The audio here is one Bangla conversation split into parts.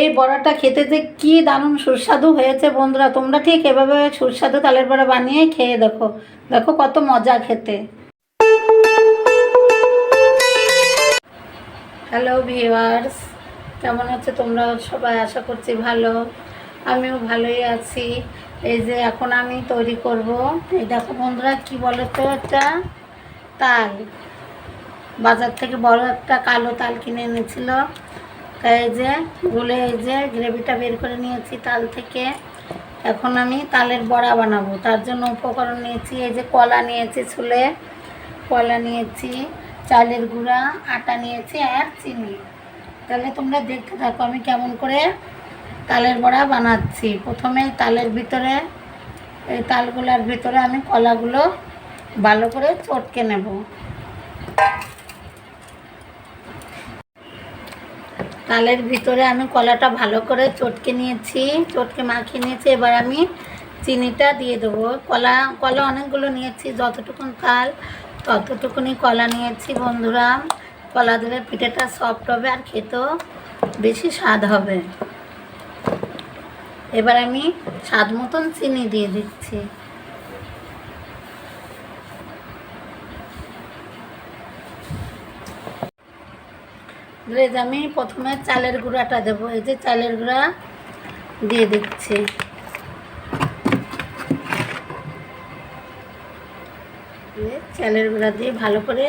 এই বড়াটা খেতে যে কি দারুণ সুস্বাদু হয়েছে বন্ধুরা। তোমরা ঠিক এভাবে সুস্বাদু তালের বড়া বানিয়ে খেয়ে দেখো। দেখো কত মজা খেতে। হ্যালো ভিউয়ার্স কেমন আছে তোমরা? সবাই আশা করছি ভালো। আমিও ভালোই আছি। এই যে এখন আমি তৈরি করব। এই দেখো বন্ধুরা কি বলো তো এটা তাল। বাজার থেকে বড় একটা কালো তাল কিনে এনেছিল। এই যে, গুলে এই যে, গ্রেভিটা বের করে নিয়েছি তাল থেকে। এখন আমি তালের বড়া বানাবো। তার জন্য উপকরণ নিয়েছি, এই যে কলা নিয়েছি ছুলে। কলা নিয়েছি, চালের গুঁড়া, আটা নিয়েছি আর চিনি। তাহলে তোমরা দেখতে থাকো আমি কেমন করে তালের বড়া বানাচ্ছি। প্রথমে তালের ভিতরে, এই তালগুলার ভিতরে আমি কলাগুলো ভালো করে চটকে নেব। তালের ভিতরে আমি কলাটা ভালো করে চটকে নিয়েছি, চটকে মাখিয়ে নিয়েছি। এবার আমি চিনিটা দিয়ে দেবো। কলা কলা অনেকগুলো নিয়েছি, যতটুকুন তাল, ততটুকুনি কলা নিয়েছি বন্ধুরা। কলা দিলে পিঠেটা সফট হবে আর খেতেও বেশি স্বাদ হবে। এবার আমি স্বাদ মতন চিনি দিয়ে দিচ্ছি। যে আমি প্রথমে চালের গুঁড়াটা দেবো। এই যে চালের গুঁড়া দিয়ে দিচ্ছি। চালের গুঁড়া দিয়ে ভালো করে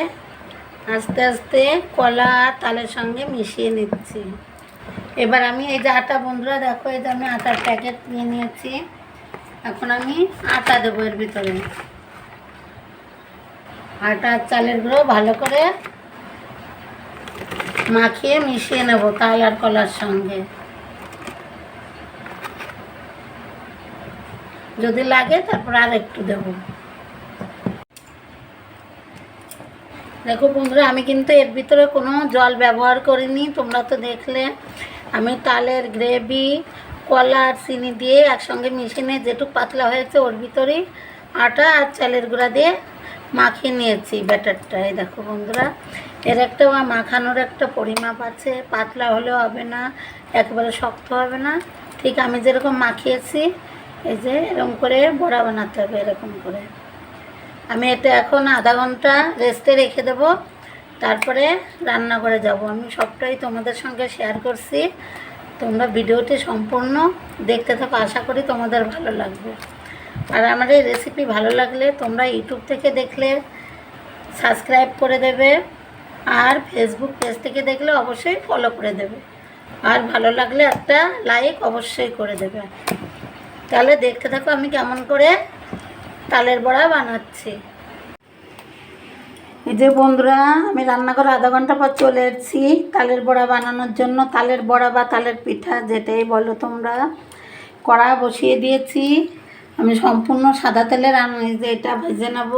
আস্তে আস্তে কলা তালের সঙ্গে মিশিয়ে নিচ্ছি। এবার আমি এই যে আটা, বন্ধুরা দেখো, এই যে আমি আটার প্যাকেট নিয়ে নিয়েছি। এখন আমি আটা দেবো এর ভিতরে। আটা চালের গুঁড়ো ভালো করে মাখিয়ে মিশিয়ে নেব তাল আর কলার সঙ্গে। যদি লাগে তারপর আর একটু দেবো। দেখো বন্ধুরা, আমি কিন্তু এর ভিতরে কোনো জল ব্যবহার করিনি। তোমরা তো দেখলে, আমি তালের গ্রেভি, কলা আর চিনি দিয়ে একসঙ্গে মিশিয়ে যেটুকু পাতলা হয়েছে ওর ভিতরেই আটা আর চালের গুঁড়া দিয়ে মাখিয়ে নিয়েছি ব্যাটারটা, এই দেখো বন্ধুরা। এর একটা মাখানোর একটা পরিমাপ আছে, পাতলা হলেও হবে না, একেবারে শক্ত হবে না। ঠিক আমি যেরকম মাখিয়েছি, এই যে এরকম করে বড়া বানাতে হবে এরকম করে। আমি এটা এখন আধা ঘণ্টা রেস্টে রেখে দেব, তারপরে রান্না করে যাব। আমি সবটাই তোমাদের সঙ্গে শেয়ার করছি। তোমরা ভিডিওটি সম্পূর্ণ দেখতে থাকো, আশা করি তোমাদের ভালো লাগবে। আর আমার এই রেসিপি ভালো লাগলে তোমরা ইউটিউব থেকে দেখলে সাবস্ক্রাইব করে দেবে, আর ফেসবুক পেজ থেকে দেখলে অবশ্যই ফলো করে দেবে। আর ভালো লাগলে একটা লাইক অবশ্যই করে দেবে। তাহলে দেখতে থাকো আমি কেমন করে তালের বড়া বানাচ্ছি। এই যে বন্ধুরা, আমি রান্নাঘরে আধা ঘণ্টা পর চলে এসেছি তালের বড়া বানানোর জন্য। তালের বড়া বা তালের পিঠা, যেটাই বলো তোমরা। কড়া বসিয়ে দিয়েছি। আমি সম্পূর্ণ সাদা তেলে রান্না যে এটা ভেজে নেব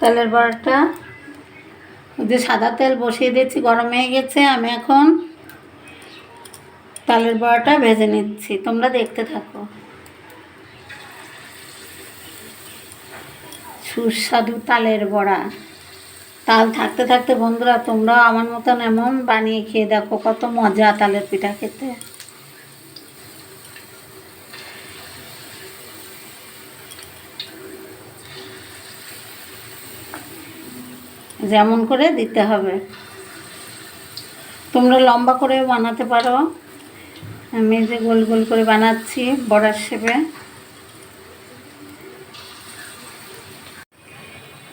তেলের বড়াটা। যে সাদা তেল বসিয়ে দিয়েছি, গরম হয়ে গেছে, আমি এখন তালের বড়াটা ভেজে নিচ্ছি। তোমরা দেখতে থাকো। সুস্বাদু তালের বড়া। তাল থাকতে থাকতে বন্ধুরা, তোমরাও আমার মতন এমন বানিয়ে খেয়ে দেখো, কত মজা তালের পিঠা খেতে। যেমন করে দিতে হবে। তোমরা লম্বা করে বানাতে পারো। আমি যে গোল গোল করে বানাচ্ছি বড়ার শেপে।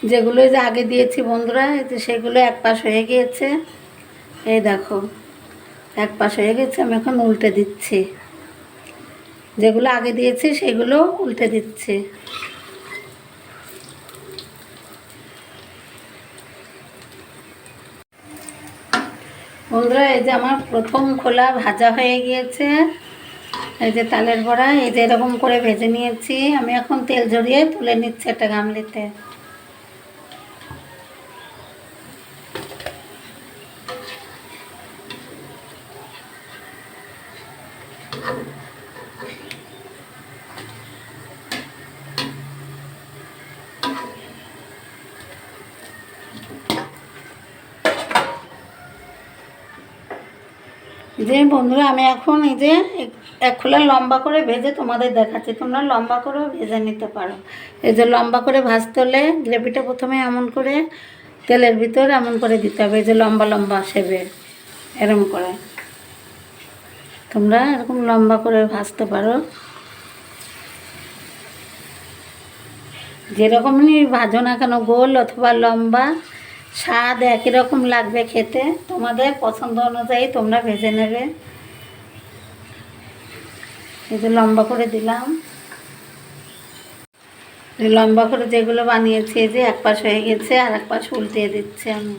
যেগুলো যে আগে দিয়েছি বন্ধুরা যে সেগুলো এক পাশ হয়ে গিয়েছে। এই দেখো, এক পাশ হয়ে গেছে, আমি এখন উল্টে দিচ্ছি। যেগুলো আগে দিয়েছি, সেগুলো উল্টে দিচ্ছি। বন্ধুরা এই যে আমার প্রথম খোলা ভাজা হয়ে গিয়েছে। এই যে তালের বড়া, এই যে এরকম করে ভেজে নিয়েছি। আমি এখন তেল ঝরিয়ে তুলে নিচ্ছি একটা গামলিতে। যে বন্ধুরা, আমি এখন এই যে এক- খোলা লম্বা করে ভেজে তোমাদের দেখাচ্ছি। তোমরা লম্বা করেও ভেজে নিতে পারো। এই যে লম্বা করে ভাজতে হলে গ্রেভিটা প্রথমে এমন করে তেলের ভিতর এমন করে দিতে হবে, এই যে লম্বা লম্বা সেবে এরম করে। তোমরা এরকম লম্বা করে ভাজতে পারো। যেরকমই ভাজো না কেন, গোল অথবা লম্বা স্বাদ একই রকম লাগবে খেতে। তোমাদের পছন্দ অনুযায়ী তোমরা ভেজে নেবে। এই লম্বা করে দিলাম। লম্বা করে যেগুলো বানিয়েছি যে এক পাশ হয়ে গেছে আর এক পাশ উল্টিয়ে দিচ্ছি আমি।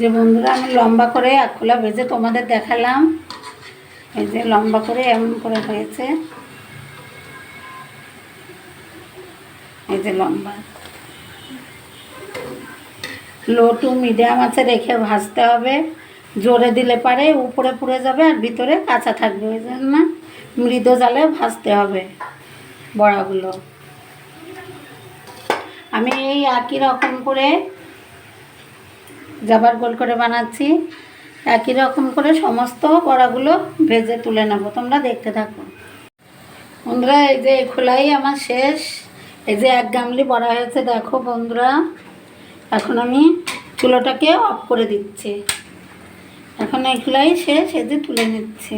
যে বন্ধুরা, আমি লম্বা করে এক খোলা ভেজে তোমাদের দেখালাম। এই যে লম্বা করে এমন করে হয়েছে। এই যে লম্বা। লো টু মিডিয়াম আছে, রেখে ভাজতে হবে। জোরে দিলে পারে, উপরে পুড়ে যাবে আর ভিতরে কাঁচা থাকবে, ওই জন্য মৃদু জালে ভাজতে হবে বড়াগুলো। আমি এই একই রকম করে জাবার গোল করে বানাচ্ছি। একই রকম করে সমস্ত বড়াগুলো ভেজে তুলে নেব। তোমরা দেখতে থাকো। বন্ধুরা, এই যে খোলাই আমার শেষ। এই যে এক গামলি বড়া হয়েছে, দেখো বন্ধুরা। এখন আমি চুলোটাকে অফ করে দিচ্ছি। এখন এই খোলাই শেষ, এই যে তুলে নিচ্ছি।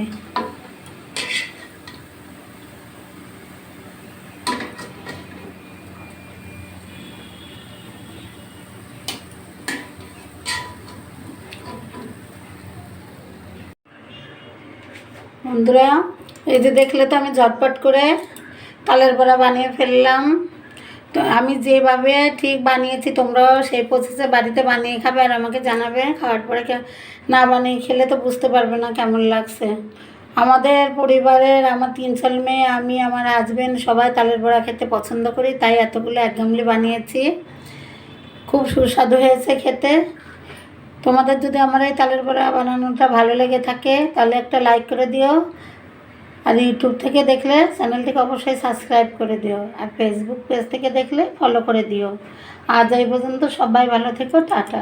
বন্ধুরা, এই যে দেখলে তো আমি ঝটপট করে তালের বড়া বানিয়ে ফেললাম। তো আমি যেভাবে ঠিক বানিয়েছি, তোমরাও সেই প্রসেসে বাড়িতে বানিয়ে খাবে আর আমাকে জানাবে। খাওয়ার পরে না বানিয়ে খেলে তো বুঝতে পারবে না কেমন লাগছে। আমাদের পরিবারের, আমার তিন ছেলে মেয়ে, আমি, আমার হাজবেন্ড সবাই তালের বড়া খেতে পছন্দ করি, তাই এতগুলো এক বানিয়েছি। খুব সুস্বাদু হয়েছে খেতে। তোমাদের যদি আমার এই তালের বড়া বানানোটা ভালো লেগে থাকে, তাহলে একটা লাইক করে দিও। আর ইউটিউব থেকে দেখলে চ্যানেলটিকে অবশ্যই সাবস্ক্রাইব করে দিও। আর ফেসবুক পেজ থেকে দেখলে ফলো করে দিও। আজ এই পর্যন্ত সবাই ভালো থেকো, টাটা।